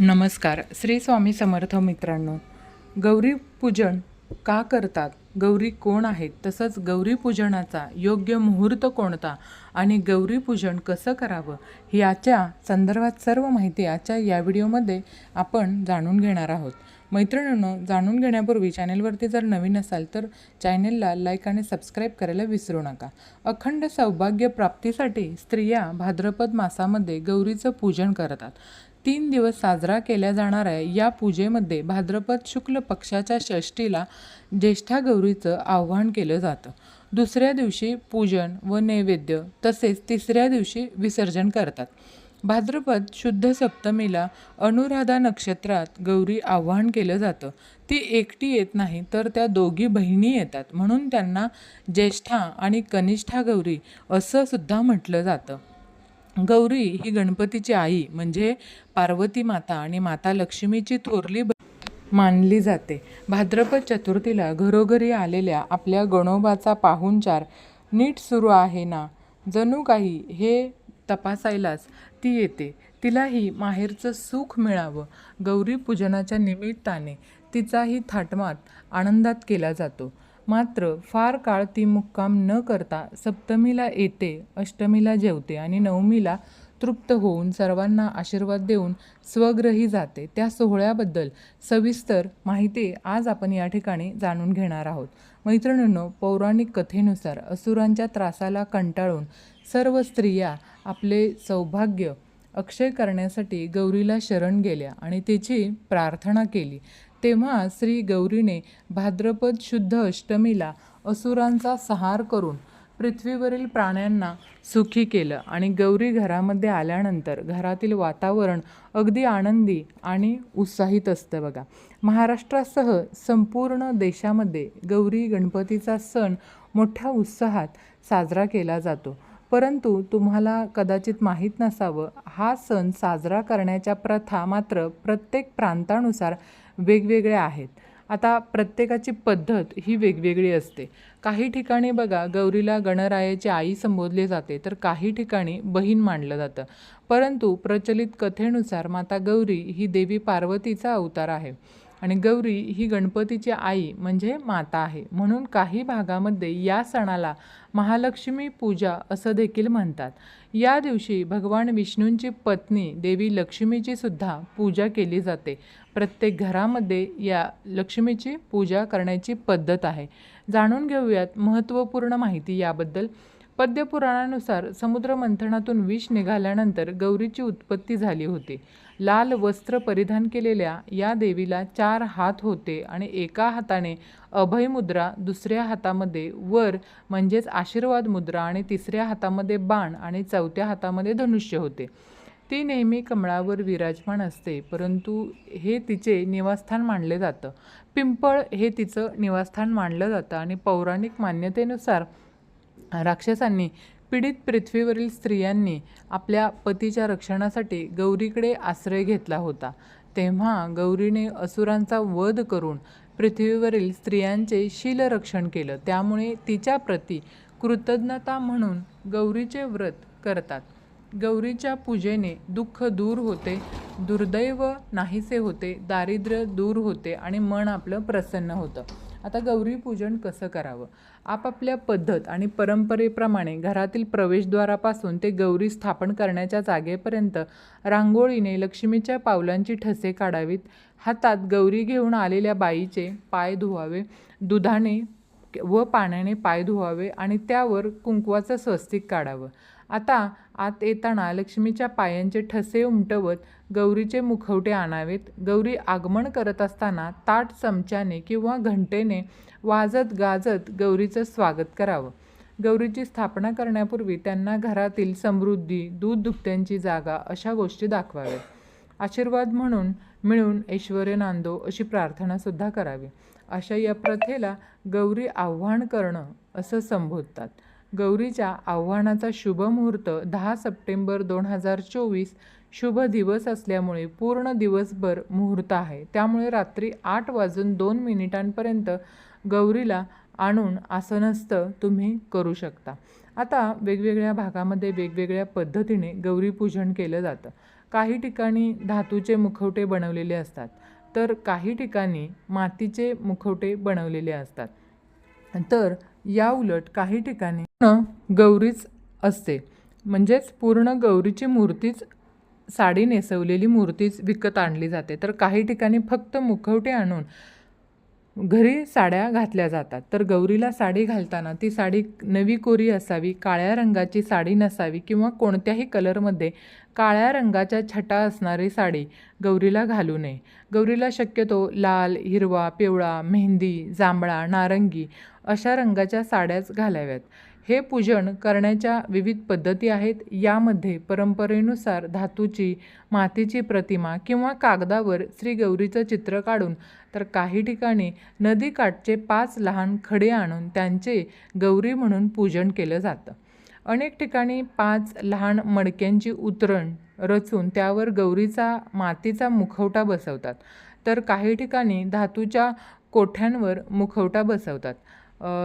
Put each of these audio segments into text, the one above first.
नमस्कार. श्री स्वामी समर्थ मित्रांनो गौरी पूजन का करतात? गौरी कोण आहेत? तसंच गौरी पूजनाचा योग्य मुहूर्त कोणता? आणि गौरी पूजन कसं करावं? याच्या संदर्भात सर्व माहिती आजच्या या व्हिडिओमध्ये आपण जाणून घेणार आहोत. मैत्रिणींनो जाणून घेण्यापूर्वी चॅनेलवरती जर नवीन असाल तर चॅनेलला लाईक आणि सबस्क्राईब करायला विसरू नका. अखंड सौभाग्य प्राप्तीसाठी स्त्रिया भाद्रपद मासामध्ये गौरीचं पूजन करतात. तीन दिवस साजरा केल्या जाणाऱ्या या पूजेमध्ये भाद्रपद शुक्ल पक्षाच्या षष्टीला ज्येष्ठा गौरीचं आव्हान केलं जातं. दुसऱ्या दिवशी पूजन व नैवेद्य तसेच तिसऱ्या दिवशी विसर्जन करतात. भाद्रपद शुद्ध सप्तमीला अनुराधा नक्षत्रात गौरी आव्हान केलं जातं. ती एकटी येत नाही तर त्या दोघी बहिणी येतात. म्हणून त्यांना ज्येष्ठा आणि कनिष्ठा गौरी असं सुद्धा म्हटलं जातं. गौरी ही गणपतीची आई म्हणजे पार्वती माता आणि माता लक्ष्मीची थोरली मानली जाते. भाद्रपद चतुर्थीला घरोघरी आलेल्या आपल्या गणोबाचा पाहुणचार नीट सुरू आहे ना? जणू काही हे तपासायलाच ती येते. तिलाही माहेरचं सुख मिळावं. गौरी पूजनाच्या निमित्ताने तिचाही थाटमाट आनंदात केला जातो. मात्र फार काळ ती मुक्काम न करता सप्तमीला येते अष्टमीला जेवते आणि नवमीला तृप्त होऊन सर्वांना आशीर्वाद देऊन स्वग्रही जाते. त्या सोहळ्याबद्दल सविस्तर माहिती आज आपण या ठिकाणी जाणून घेणार आहोत. मैत्रिणींनो पौराणिक कथेनुसार असुरांच्या त्रासाला कंटाळून सर्व स्त्रिया आपले सौभाग्य अक्षय करण्यासाठी गौरीला शरण गेल्या आणि तिची प्रार्थना केली. तेव्हा श्री गौरीने भाद्रपद शुद्ध अष्टमीला असुरांचा संहार करून पृथ्वीवरील प्राण्यांना सुखी केलं आणि गौरी घरामध्ये आल्यानंतर घरातील वातावरण अगदी आनंदी आणि उत्साहित असतं बघा. महाराष्ट्रासह संपूर्ण देशामध्ये गौरी गणपतीचा सण मोठ्या उत्साहात साजरा केला जातो. परंतु तुम्हाला कदाचित माहीत नसावं हा सण साजरा करण्याच्या प्रथा मात्र प्रत्येक प्रांतानुसार वेगवेगळ्या आहेत. आता प्रत्येकाची पद्धत ही वेगवेगळी असते. काही ठिकाणी बघा गौरीला गणरायाची आई संबोधले जाते तर काही ठिकाणी बहीण मानलं जातं. परंतु प्रचलित कथेनुसार माता गौरी ही देवी पार्वतीचा अवतार आहे. आणि गौरी ही गणपतीची आई म्हणजे माता आहे. म्हणून काही भागामध्ये या सणाला महालक्ष्मी पूजा असं देखील म्हणतात. या दिवशी भगवान विष्णूंची पत्नी देवी लक्ष्मीची सुद्धा पूजा केली जाते. प्रत्येक घरामध्ये या लक्ष्मीची पूजा करण्याची पद्धत आहे. जाणून घेऊयात महत्त्वपूर्ण माहिती याबद्दल. पद्यपुराणानुसार समुद्रमंथनातून विष निघाल्यानंतर गौरीची उत्पत्ती झाली होती. लाल वस्त्र परिधान केलेल्या या देवीला चार हात होते आणि एका हाताने अभय मुद्रा दुसऱ्या हातामध्ये वर म्हणजेच आशीर्वाद मुद्रा आणि तिसऱ्या हातामध्ये बाण आणि चौथ्या हातामध्ये धनुष्य होते. ती नेहमी कमळावर विराजमान असते परंतु हे तिचे निवासस्थान मानले जातं. पिंपळ हे तिचं निवासस्थान मानलं जातं आणि पौराणिक मान्यतेनुसार राक्षसांनी पीडित पृथ्वीवरील स्त्रियांनी आपल्या पतीच्या रक्षणासाठी गौरीकडे आश्रय घेतला होता. तेव्हा गौरीने असुरांचा वध करून पृथ्वीवरील स्त्रियांचे शीलरक्षण केलं. त्यामुळे तिच्या प्रती कृतज्ञता म्हणून गौरीचे व्रत करतात. गौरीच्या पूजेने दुःख दूर होते दुर्दैव नाहीसे होते दारिद्र्य दूर होते आणि मन आपलं प्रसन्न होतं. आता गौरी पूजन कसं करावं? आपापल्या पद्धत आणि परंपरेप्रमाणे घरातील प्रवेशद्वारापासून ते गौरी स्थापन करण्याच्या जागेपर्यंत रांगोळीने लक्ष्मीच्या पावलांची ठसे काढावीत. हातात गौरी घेऊन आलेल्या बाईचे पाय धुवावे दुधाने व पाण्याने पाय धुवावे आणि त्यावर कुंकवाचं स्वस्तिक काढावं. आता आत येताना लक्ष्मीच्या पायांचे ठसे उमटवत गौरीचे मुखवटे आणावेत. गौरी आगमन करत असताना ताट चमच्याने किंवा घंटेने वाजत गाजत गौरीचं स्वागत करावं. गौरीची स्थापना करण्यापूर्वी त्यांना घरातील समृद्धी दूध दुभत्यांची जागा अशा गोष्टी दाखवाव्यात. आशीर्वाद म्हणून मिळून ऐश्वर नांदो अशी प्रार्थनासुद्धा करावी. अशा या प्रथेला गौरी आव्हान करणं असं संबोधतात. गौरीच्या आव्हानाचा शुभ मुहूर्त दहा सप्टेंबर दोन हजार चोवीस शुभ दिवस असल्यामुळे पूर्ण दिवसभर मुहूर्त आहे. त्यामुळे रात्री आठ वाजून दोन मिनिटांपर्यंत गौरीला आणून आसनस्थ तुम्ही करू शकता. आता वेगवेगळ्या भागामध्ये वेगवेगळ्या पद्धतीने गौरीपूजन केलं जातं. काही ठिकाणी धातूचे मुखवटे बनवलेले असतात तर काही ठिकाणी मातीचे मुखवटे बनवलेले असतात. तर या उलट काही ठिकाणी पूर्ण गौरीच असते. म्हणजेच पूर्ण गौरीची मूर्तीच साडी नेसवलेली मूर्तीच विकत आणली जाते. तर काही ठिकाणी फक्त मुखवटे आणून घरी साड्या घातल्या जातात. तर गौरीला साडी घालताना ती साडी नवी कोरी असावी काळ्या रंगाची साडी नसावी किंवा कोणत्याही कलरमध्ये काळ्या रंगाच्या छटा असणारी साडी गौरीला घालू नये. गौरीला शक्यतो लाल हिरवा पिवळा मेहंदी जांभळा नारंगी अशा रंगाच्या साड्याच घालाव्यात. हे पूजन करण्याच्या विविध पद्धती आहेत. यामध्ये परंपरेनुसार धातूची मातीची प्रतिमा किंवा कागदावर श्री गौरीचं चित्र काढून तर काही ठिकाणी नदीकाठचे पाच लहान खडे आणून त्यांचे गौरी म्हणून पूजन केलं जातं. अनेक ठिकाणी पाच लहान मडक्यांची उतरण रचून त्यावर गौरीचा मातीचा मुखवटा बसवतात. तर काही ठिकाणी धातूच्या कोठ्यांवर मुखवटा बसवतात.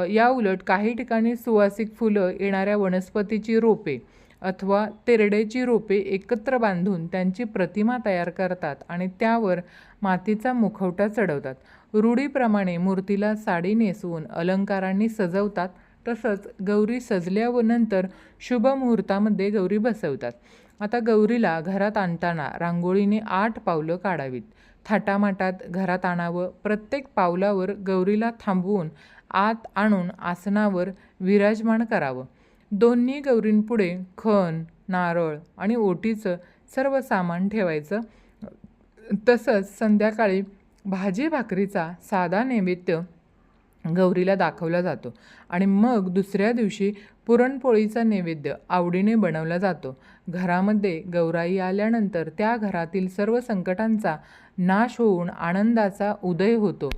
या उलट काही ठिकाणी सुवासिक फुलं येणाऱ्या वनस्पतीची रोपे अथवा तेरड्याची रोपे एकत्र बांधून त्यांची प्रतिमा तयार करतात आणि त्यावर मातीचा मुखवटा चढवतात. रूढीप्रमाणे मूर्तीला साडी नेसवून अलंकारांनी सजवतात तसंच गौरी सजल्यानंतर शुभ मुहूर्तामध्ये गौरी बसवतात. आता गौरीला घरात आणताना रांगोळीने आठ पावलं काढावीत. थाटामाटात घरात आणावं प्रत्येक पावलावर गौरीला थांबवून आत आणून आसनावर विराजमान करावं. दोन्ही गौरींपुढे खण नारळ आणि ओटीचं सर्व सामान ठेवायचं. तसंच संध्याकाळी भाजी भाकरीचा साधा नैवेद्य गौरीला दाखवला जातो आणि मग दुसऱ्या दिवशी पुरणपोळीचा नैवेद्य आवडीने बनवला जातो. घरामध्ये गौराई आल्यानंतर त्या घरातील सर्व संकटांचा नाश होऊन आनंदाचा उदय होतो.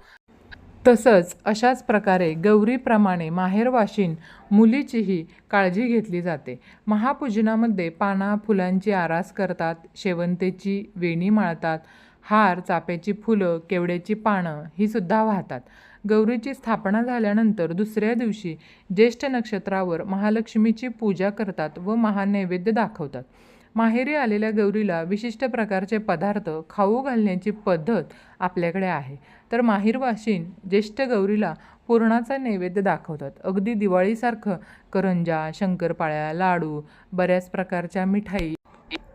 तसंच अशाच प्रकारे गौरीप्रमाणे माहेरवाशीन मुलीचीही काळजी घेतली जाते. महापूजनामध्ये पाना फुलांची आरास करतात शेवंतेची वेणी माळतात हार चाप्याची फुलं केवड्याची पानं ही सुद्धा वाहतात. गौरीची स्थापना झाल्यानंतर दुसऱ्या दिवशी ज्येष्ठ नक्षत्रावर महालक्ष्मीची पूजा करतात व महानैवेद्य दाखवतात. माहेरी आलेल्या गौरीला विशिष्ट प्रकारचे पदार्थ खाऊ घालण्याची पद्धत आपल्याकडे आहे. तर माहीरवाशीन ज्येष्ठ गौरीला पुरणाचा नैवेद्य दाखवतात. अगदी दिवाळीसारखं करंजा शंकरपाळ्या लाडू बऱ्याच प्रकारच्या मिठाई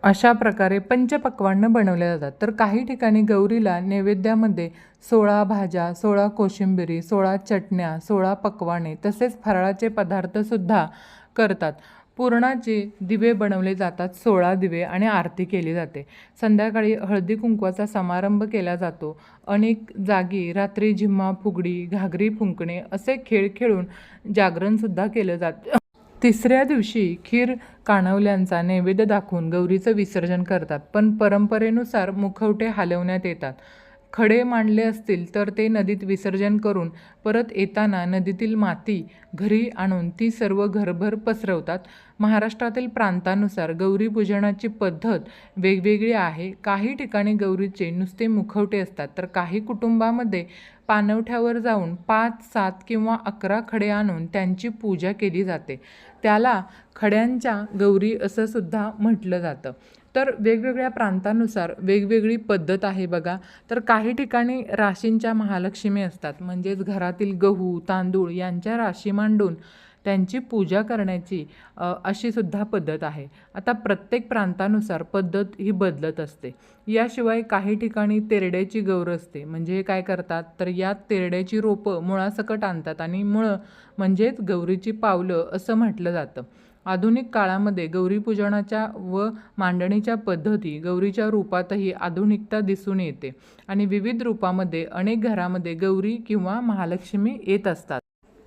अशा प्रकारे पंचपक्वान्न बनवल्या जातात. तर काही ठिकाणी गौरीला नैवेद्यामध्ये सोळा भाज्या सोळा कोशिंबिरी सोळा चटण्या सोळा पक्वाने तसेच फराळाचे पदार्थसुद्धा करतात. पुरणाचे दिवे बनवले जातात सोळा दिवे आणि आरती केली जाते. संध्याकाळी हळदी कुंकवाचा समारंभ केला जातो. अनेक जागी रात्री झिम्मा फुगडी घागरी फुंकणे असे खेळ खेळून जागरणसुद्धा केलं जातं. तिसऱ्या दिवशी खीर काणवल्यांचा नैवेद्य दाखवून गौरीचं विसर्जन करतात पण परंपरेनुसार मुखवटे हलवण्यात येतात. खडे मांडले असतील तर ते नदीत विसर्जन करून परत येताना नदीतील माती घरी आणून ती सर्व घरभर पसरवतात. महाराष्ट्रातील प्रांतानुसार गौरी पूजनाची पद्धत वेगवेगळी आहे. काही ठिकाणी गौरीचे नुसते मुखवटे असतात तर काही कुटुंबामध्ये पाणवठ्यावर जाऊन पाच सात किंवा अकरा खडे आणून त्यांची पूजा केली जाते. त्याला खड्यांच्या गौरी असं सुद्धा म्हटलं जातं. तर वेगवेगळ्या प्रांतानुसार वेगवेगळी पद्धत आहे बघा. तर काही ठिकाणी राशींच्या महालक्ष्मी असतात. म्हणजेच घरातील गहू तांदूळ यांच्या राशी मांडून त्यांची पूजा करण्याची अशी सुद्धा पद्धत आहे. आता प्रत्येक प्रांतानुसार पद्धत ही बदलत असते. याशिवाय काही ठिकाणी तेरड्याची गौर असते. म्हणजे हे काय करतात? तर यात तेरड्याची रोपं मुळासकट आणतात आणि मुळं म्हणजेच गौरीची पावलं असं म्हटलं जातं. आधुनिक काळामध्ये गौरी पूजनाच्या व मांडणीच्या पद्धती गौरीच्या रूपातही आधुनिकता दिसून येते आणि विविध रूपामध्ये अनेक घरामध्ये गौरी किंवा महालक्ष्मी येत असतात.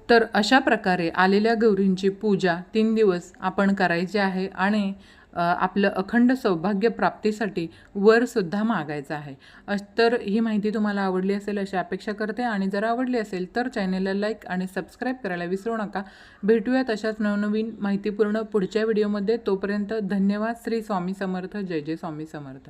तर अशा प्रकारे आलेल्या गौरींची पूजा तीन दिवस आपण करायची आहे आणि आपलं अखंड सौभाग्य प्राप्तीसाठी वरसुद्धा मागायचं आहे. अश- तर ही माहिती तुम्हाला आवडली असेल अशी अपेक्षा करते आणि जर आवडली असेल तर चॅनेलला लाईक आणि सबस्क्राईब करायला विसरू नका. भेटूयात अशाच नवनवीन माहितीपूर्ण पुढच्या व्हिडिओमध्ये. तोपर्यंत धन्यवाद. श्री स्वामी समर्थ. जय जय स्वामी समर्थ.